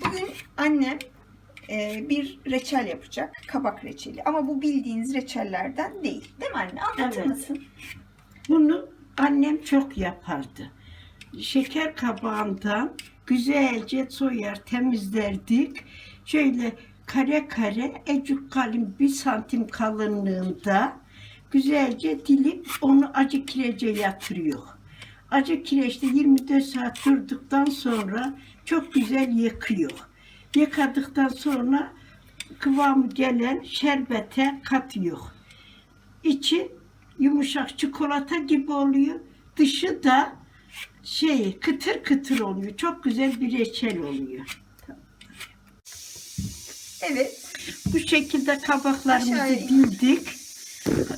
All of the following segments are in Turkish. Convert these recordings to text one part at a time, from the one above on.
Bugün annem e, bir reçel yapacak. Kabak reçeli. Ama bu bildiğiniz reçellerden değil. Değil mi anne? Anlatır Evet. mısın? Bunu annem çok yapardı. Şeker kabağından güzelce soyar, temizlerdik. Şöyle kare kare, ecuk kalın bir santim kalınlığında güzelce dilip onu acı kirece yatırıyor. Acı kireçte 24 saat durduktan sonra çok güzel yıkıyor. Yıkadıktan sonra kıvamı gelen şerbete katıyor. İçi yumuşak çikolata gibi oluyor. Dışı da şey kıtır kıtır oluyor. Çok güzel bir reçel oluyor. Evet. Bu şekilde kabaklarımızı Aşağıya. bildik.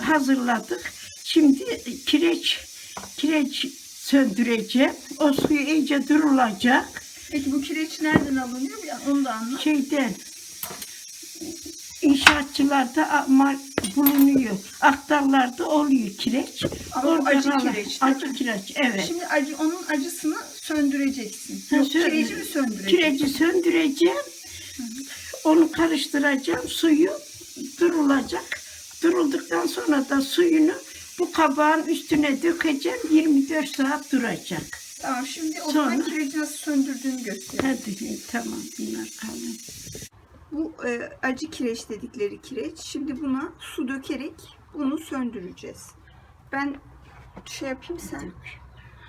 Hazırladık. Şimdi kireç kireç söndüreceğim. O suyu iyice durulacak. Peki bu kireç nereden alınıyor? Bir- Onu da anlat. Şeyden inşaatçılarda bulunuyor. Aktarlarda oluyor kireç. Ama acı al- kireç, değil Acı mi? kireç evet. Şimdi acı, onun acısını söndüreceksin. Ha, Yok, söndür- kireci mi söndüreceksin? Kireci söndüreceğim. Onu karıştıracağım. Suyu durulacak. Durulduktan sonra da suyunu bu kabağın üstüne dökeceğim. 24 saat duracak. Tamam şimdi o zaman Sonra? kireci nasıl söndürdüğünü göster. Hadi tamam bunlar kalın. Bu e, acı kireç dedikleri kireç. Şimdi buna su dökerek bunu söndüreceğiz. Ben şey yapayım sen.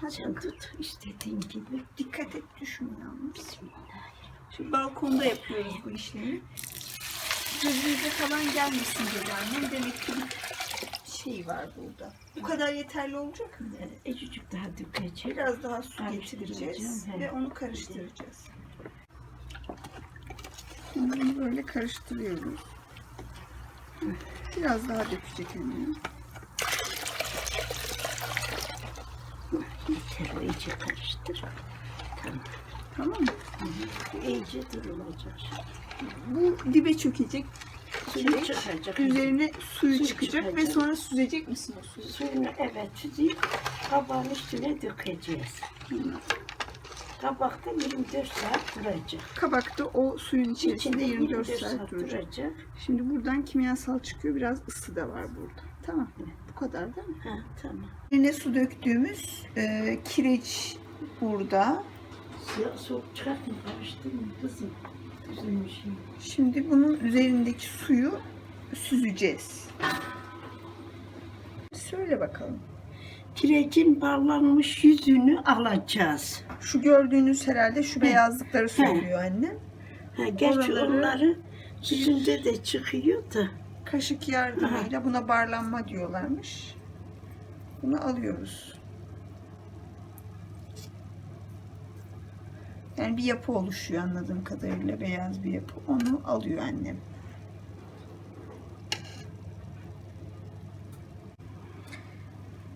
Hadi Sen tut istediğin gibi. Dikkat et düşme yalnız. Şimdi balkonda yapıyoruz bu işlemi. Gözünüze falan gelmesin dedi annem. Demek ki şey var burada. Bu kadar yeterli olacak mı? Ecicik daha dökeceğim. Biraz daha su getireceğiz ve onu karıştıracağız. Bunu böyle karıştırıyoruz. Biraz daha dökecek annem. Yeter o iyice karıştır. Tamam. Tamam mı? İyice durulacak. Bu dibe çökecek. Suyu çıkacak. Üzerine suyu Suyu çıkacak ve çıkacak. sonra süzecek misin o suyu? Suyunu evet süzüp kabağın üstüne dökeceğiz. Kabakta 24 saat duracak. Kabakta o suyun içerisinde 24 saat duracak. duracak. Şimdi buradan kimyasal çıkıyor. Biraz ısı da var burada. Tamam. Bu kadar değil mi? Ha, tamam. Üzerine su döktüğümüz e, kireç burada. Su, soğuk çıkartma karıştırma kızım. Şimdi bunun üzerindeki suyu süzeceğiz. Söyle bakalım. Kirecin bağlanmış yüzünü alacağız. Şu gördüğünüz herhalde şu beyazlıkları söylüyor annem. Ha, gerçi Oraları- onları süzünde de çıkıyor da. Kaşık yardımıyla buna barlanma diyorlarmış. Bunu alıyoruz. Yani bir yapı oluşuyor anladığım kadarıyla beyaz bir yapı. Onu alıyor annem.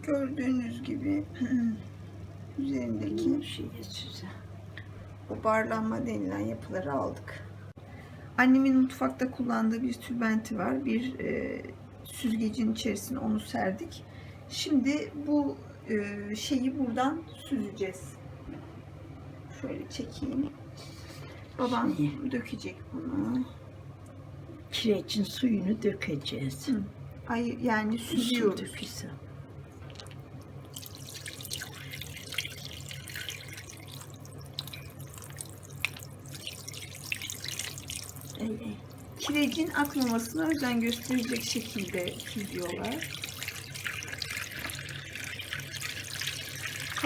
Gördüğünüz gibi üzerindeki süze. o barlanma denilen yapıları aldık. Annemin mutfakta kullandığı bir tülbenti var. Bir e, süzgecin içerisine onu serdik. Şimdi bu e, şeyi buradan süzeceğiz. Şöyle çekeyim. Babam Şeyi. dökecek bunu. Kirecin suyunu dökeceğiz. Hı. Ay yani süzüyoruz. Ey, ey. Kirecin akmamasına özen gösterecek şekilde süzüyorlar.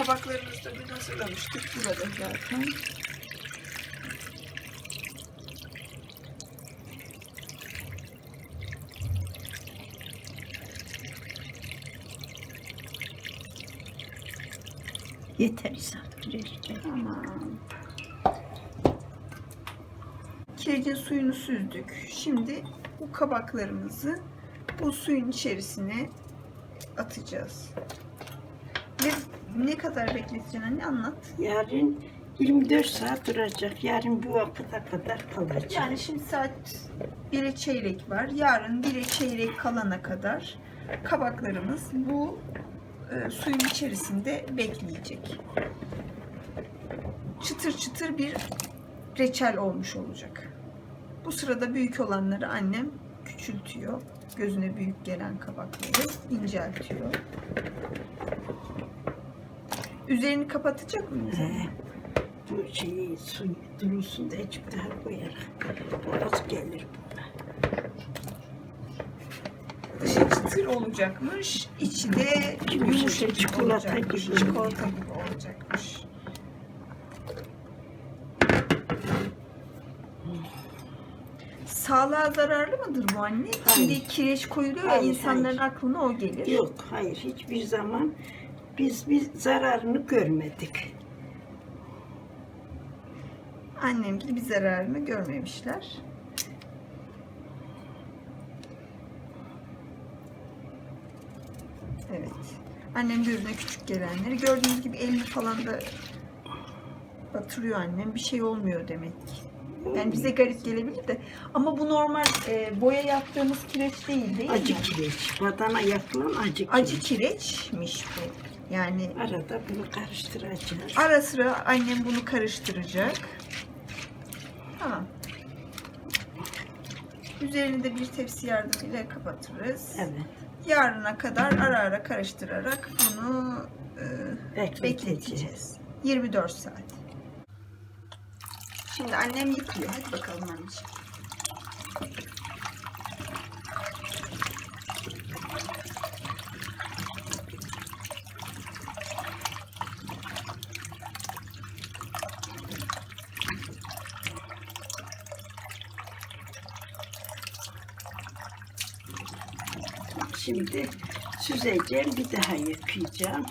Kabaklarımızı da dün hazırlamıştık burada zaten. Yeter İshak. Tamam. Kirecin suyunu süzdük. Şimdi bu kabaklarımızı bu suyun içerisine atacağız. Ve ne kadar bekleteceksin anne anlat. Yarın 24 saat duracak. Yarın bu vakıta kadar kalacak. Yani şimdi saat 1'e çeyrek var. Yarın 1'e çeyrek kalana kadar kabaklarımız bu e, suyun içerisinde bekleyecek. Çıtır çıtır bir reçel olmuş olacak. Bu sırada büyük olanları annem küçültüyor. Gözüne büyük gelen kabakları inceltiyor. Üzerini kapatacak mıyız? He. Bu şeyi su durulsun da azıcık daha koyarak. Az gelir buna. Dışı çıtır olacakmış, içi de Yumuşacık, çikolata olacakmış. gibi. Çikolata gibi olacakmış. Sağlığa zararlı mıdır bu anne? Şimdi kireç koyuluyor ya Hayır, insanların hayır. aklına o gelir. Yok hayır hiçbir zaman biz bir zararını görmedik. Annem gibi bir zararını görmemişler. Evet. Annem gözüne küçük gelenleri gördüğünüz gibi elini falan da batırıyor annem. Bir şey olmuyor demek ki. Yani bize garip gelebilir de. Ama bu normal e, boya yaptığımız kireç değil değil Acı mi? kireç. Badana yapılan acı kireç. Acı kireçmiş bu. Yani Arada bunu karıştıracağız. Ara sıra annem bunu karıştıracak. Tamam. Üzerini de bir tepsi yardımıyla kapatırız. Evet. Yarına kadar ara ara karıştırarak bunu e, Bekleteceğiz. bekleteceğiz. 24 saat. Şimdi annem yıkıyor. Hadi bakalım anneciğim. Şimdi süzeceğim bir daha yıkayacağım.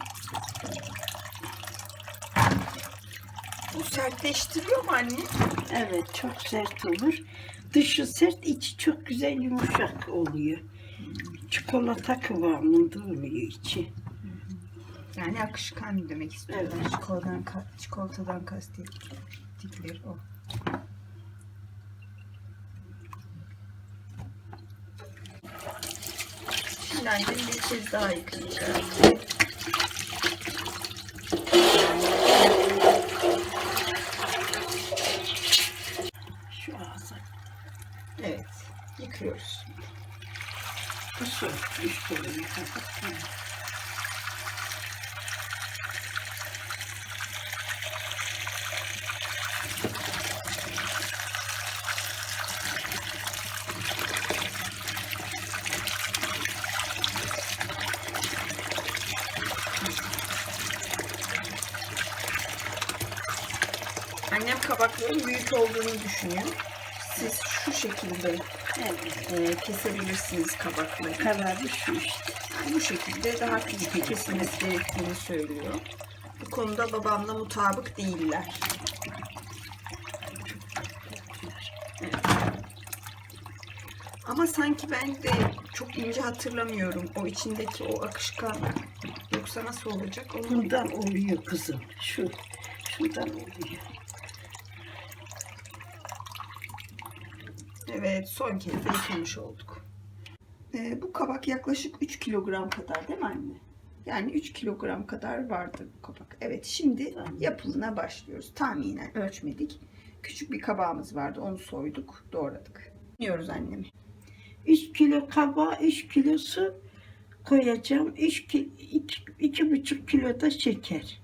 Bu sertleştiriyor mu anne? Evet çok sert olur. Dışı sert içi çok güzel yumuşak oluyor. Çikolata kıvamında oluyor içi. Yani akışkan demek istiyorlar. Evet. Çikolatadan, çikolatadan kastettikleri o. Şimdi annem bir kez daha yıkayacak. Şu ağza. Evet. Yıkıyoruz. Bu su. Üç kere yıkadık. Annem kabakların büyük olduğunu düşünüyor. Siz şu şekilde Evet. e, kesebilirsiniz kabakları. Kararı şu işte. Yani bu şekilde daha küçük kesilmesi gerektiğini söylüyor. Bu konuda babamla mutabık değiller. Evet. Ama sanki ben de çok ince hatırlamıyorum o içindeki o akışkan. Yoksa nasıl olacak onu Bundan oluyor kızım. Şu. Şundan oluyor. Evet, son kez de yıkamış olduk. Ee, bu kabak yaklaşık 3 kilogram kadar değil mi anne? Yani 3 kilogram kadar vardı bu kabak. Evet, şimdi Tamam. yapımına başlıyoruz. Tahminen ölçmedik. Küçük bir kabağımız vardı, onu soyduk, doğradık. Yiyoruz annemi. 3 kilo kaba, 3 kilo su koyacağım. 3 ki, iki, iki buçuk kilo da şeker.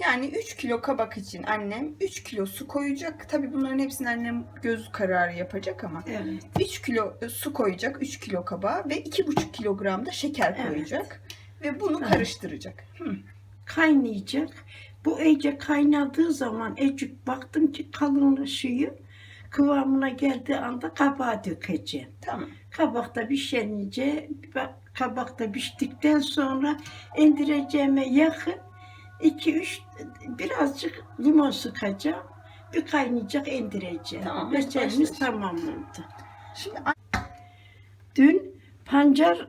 Yani 3 kilo kabak için annem 3 kilo su koyacak. Tabii bunların hepsini annem göz kararı yapacak ama Evet. 3 kilo su koyacak 3 kilo kabağa ve 2,5 kilogram da şeker Evet. koyacak. Ve bunu Evet. karıştıracak. Hı. Kaynayacak. Bu iyice kaynadığı zaman ecik baktım ki kalınlaşıyor. Kıvamına geldiği anda kabağa dökeceğim. Tamam. Kabakta pişenince, bak- kabakta piştikten sonra indireceğime yakın 2-3 birazcık limon sıkacağım. Bir kaynayacak indireceğim. Tamam, Reçelimiz başla. tamam oldu. Şimdi Dün pancar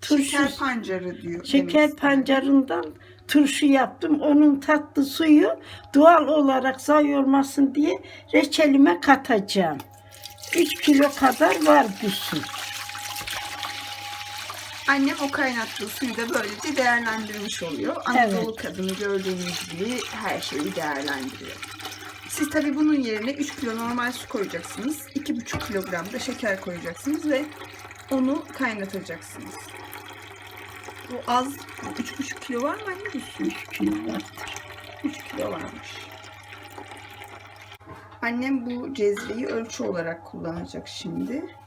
turşu, şeker pancarı diyor. şeker demek pancarından turşu yaptım. Onun tatlı suyu doğal olarak zayi olmasın diye reçelime katacağım. 3 kilo kadar var bu su. Annem o kaynattığı suyu da böylece değerlendirmiş oluyor. Anadolu kadını gördüğünüz gibi her şeyi değerlendiriyor. Siz tabii bunun yerine 3 kilo normal su koyacaksınız. 2,5 kilogram da şeker koyacaksınız ve onu kaynatacaksınız. Bu az 3,5 kilo var mı anne bu su? 3 kilo vardır. 3 kilo varmış. Annem bu cezveyi ölçü olarak kullanacak şimdi.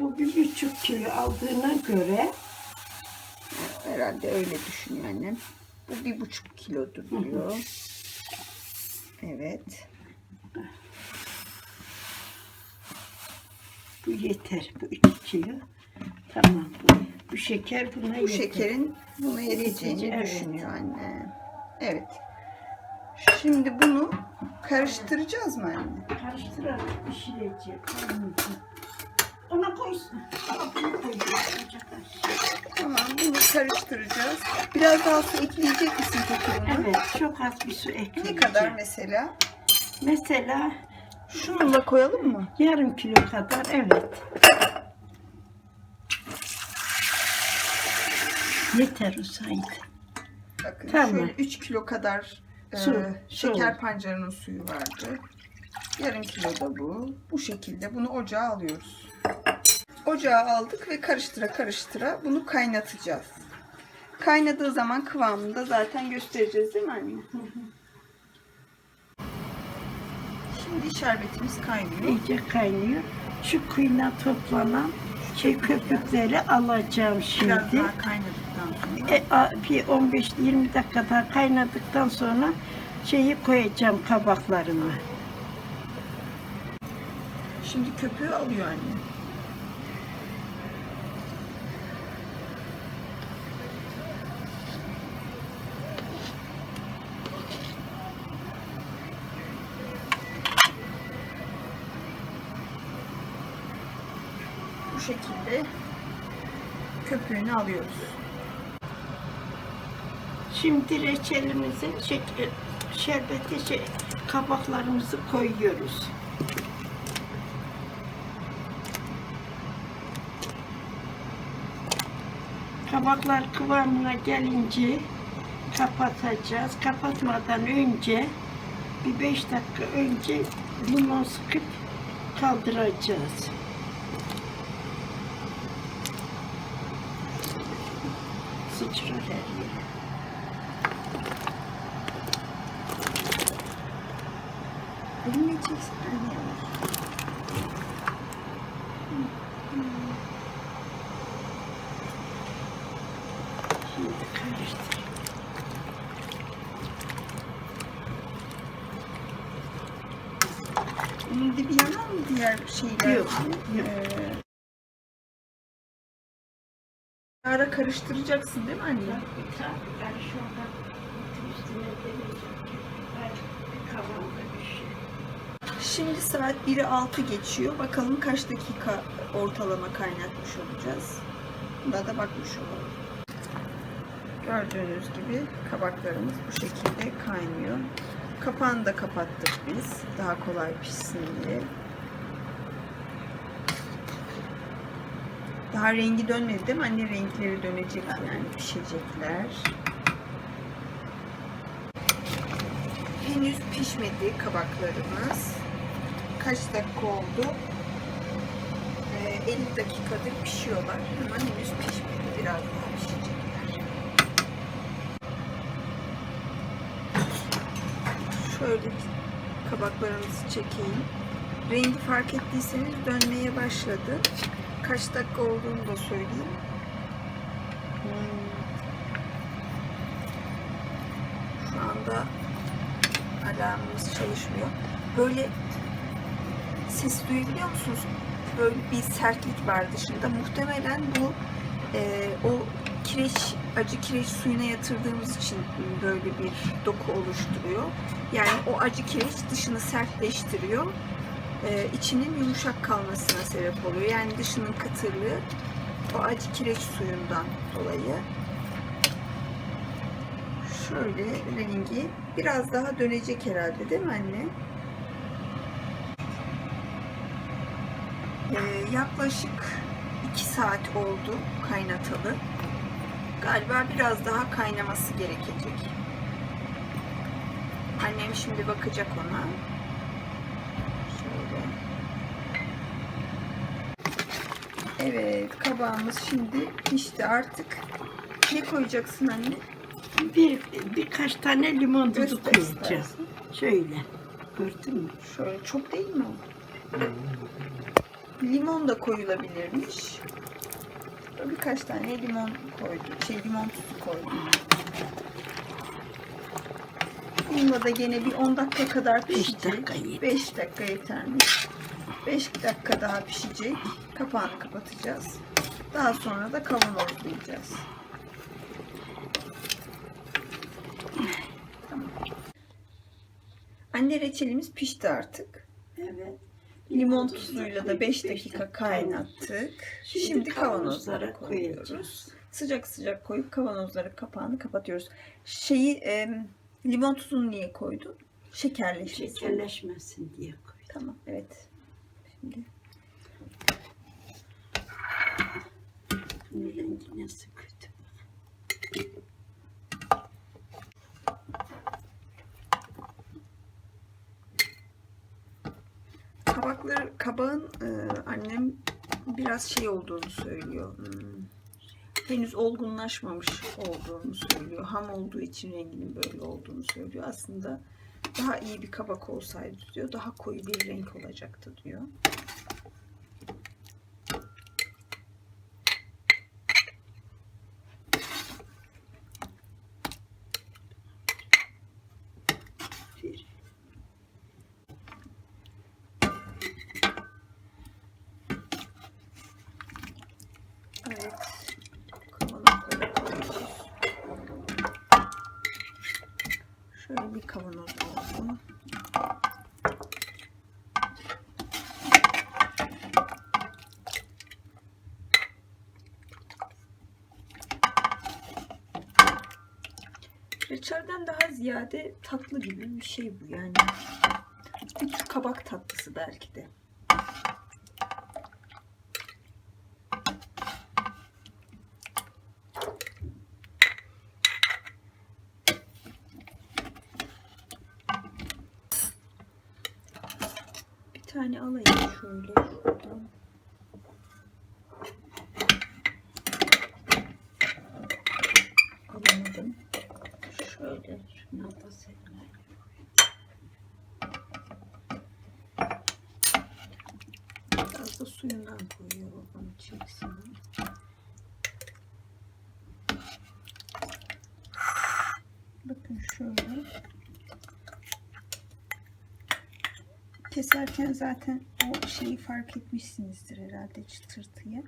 Bu bir buçuk kilo aldığına göre Herhalde öyle düşünüyor annem. Bu bir buçuk kilodur diyor. Evet. bu yeter. Bu 3 kilo. Tamam. Bu, bu şeker buna Bu yeter. şekerin buna yeteceğini Evet. düşünüyor anne. Evet. Şimdi bunu karıştıracağız mı anne? Karıştırarak pişirecek. Koysun. Ama bunu koyacak. Tamam bunu karıştıracağız. Biraz daha su ekleyecek misin peki? Evet. Çok az bir su ekleyeceğim. Ne kadar mesela? Mesela Şunu da koyalım mı? yarım kilo kadar. Evet. Yeter o sayede. Bakın Tamam. şöyle 3 kilo kadar e, Su, şeker su. pancarının suyu vardı. Yarım kilo da bu. Bu şekilde bunu ocağa alıyoruz. Ocağa aldık ve karıştıra karıştıra bunu kaynatacağız. Kaynadığı zaman kıvamını da zaten göstereceğiz değil mi anne? Şimdi şerbetimiz kaynıyor. İyice kaynıyor. Şu kuyuna toplanan şey köpükleri alacağım Biraz şimdi. daha kaynadıktan sonra E, a- bir 15-20 dakika daha kaynadıktan sonra şeyi koyacağım kabaklarımı. şimdi köpüğü alıyor anne. Bu şekilde köpüğünü alıyoruz. Şimdi reçelimizi, şeker, şerbeti, şey, kabaklarımızı koyuyoruz. Kabaklar kıvamına gelince kapatacağız. Kapatmadan önce bir beş dakika önce limon sıkıp kaldıracağız. Her yere. Elimle çeksin anne. Şimdi karıştır. Bunun dibi yanar mı diğer şeyler? Yok. Ee, ara karıştıracaksın değil mi anne? Ben şu anda üstüne gelecek. Ben kavanoza bir şey. Şimdi saat 1'i 6 geçiyor. Bakalım kaç dakika ortalama kaynatmış olacağız. Buna da bakmış olalım. Gördüğünüz gibi kabaklarımız bu şekilde kaynıyor. Kapağını da kapattık biz. Daha kolay pişsin diye. Daha rengi dönmedi değil mi? Anne renkleri dönecek yani pişecekler. Henüz pişmedi kabaklarımız. Kaç dakika oldu? Ee, 50 dakikadır pişiyorlar. Ama henüz pişmedi. Biraz daha pişecekler. Şöyle kabaklarımızı çekeyim. Rengi fark ettiyseniz dönmeye başladı. Kaç dakika olduğunu da söyleyeyim. Hmm. Şu anda alarmımız çalışmıyor. Böyle ses duyabiliyor musunuz? Böyle bir sertlik var dışında. Muhtemelen bu e, o kireç, acı kireç suyuna yatırdığımız için böyle bir doku oluşturuyor. Yani o acı kireç dışını sertleştiriyor. E, içinin yumuşak kalmasına sebep oluyor. Yani dışının kıtırlığı o acı kireç suyundan dolayı. Şöyle rengi biraz daha dönecek herhalde değil mi anne? Ee, yaklaşık 2 saat oldu kaynatalı. Galiba biraz daha kaynaması gerekecek. Annem şimdi bakacak ona. Şöyle. Evet, kabağımız şimdi pişti artık. Ne koyacaksın anne? Bir birkaç tane limon tuzu Göster koyacağım. istersen. Şöyle. Gördün mü? Şöyle çok değil mi o? Limon da koyulabilirmiş. Birkaç tane limon koydum. Şey limon tuzu koydum. Bununla da gene bir 10 dakika kadar Beş pişecek. dakika yeter. 5 dakika yetermiş. 5 dakika daha pişecek. Kapağını kapatacağız. Daha sonra da kavanozlayacağız. Tamam. Anne reçelimiz pişti artık. Evet. Limon tuzuyla da 5 dakika kaynattık. Şimdi kavanozlara koyuyoruz. Sıcak sıcak koyup kavanozlara kapağını kapatıyoruz. Şeyi e, limon tuzunu niye koydun? Şekerleşmesin. Şekerleşmesin diye koy. Tamam evet. Şimdi Ne rengi nasıl kötü. kabakları kabağın e, annem biraz şey olduğunu söylüyor. Hmm, henüz olgunlaşmamış olduğunu söylüyor. Ham olduğu için renginin böyle olduğunu söylüyor. Aslında daha iyi bir kabak olsaydı diyor. Daha koyu bir renk olacaktı diyor. Bir. Evet. Kavanozlara koyuyoruz. Şöyle bir kavanoz oldu. Reçelden daha ziyade tatlı gibi bir şey bu yani. Bir tür kabak tatlısı belki de. Bir tane alayım şöyle şuradan. Alamadım. Şöyle şuna da seninle. Biraz da suyundan koyuyor babam içerisine. Bakın şöyle. Keserken zaten o şeyi fark etmişsinizdir herhalde çıtırtıyı.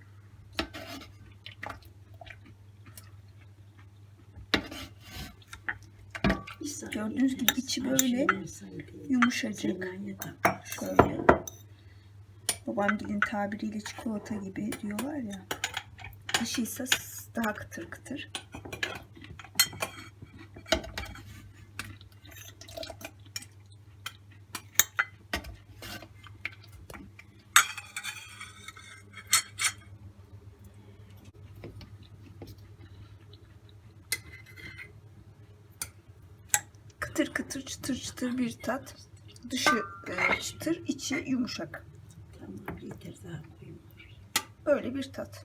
Gördüğünüz gibi içi böyle. Yumuşacık. Şöyle. Babam dilin tabiriyle çikolata gibi diyorlar ya. Dışı ise daha kıtır kıtır. Kıtır kıtır çıtır çıtır bir tat. Dışı e, çıtır, içi yumuşak. Tamam yeter daha koyayım. Böyle bir tat.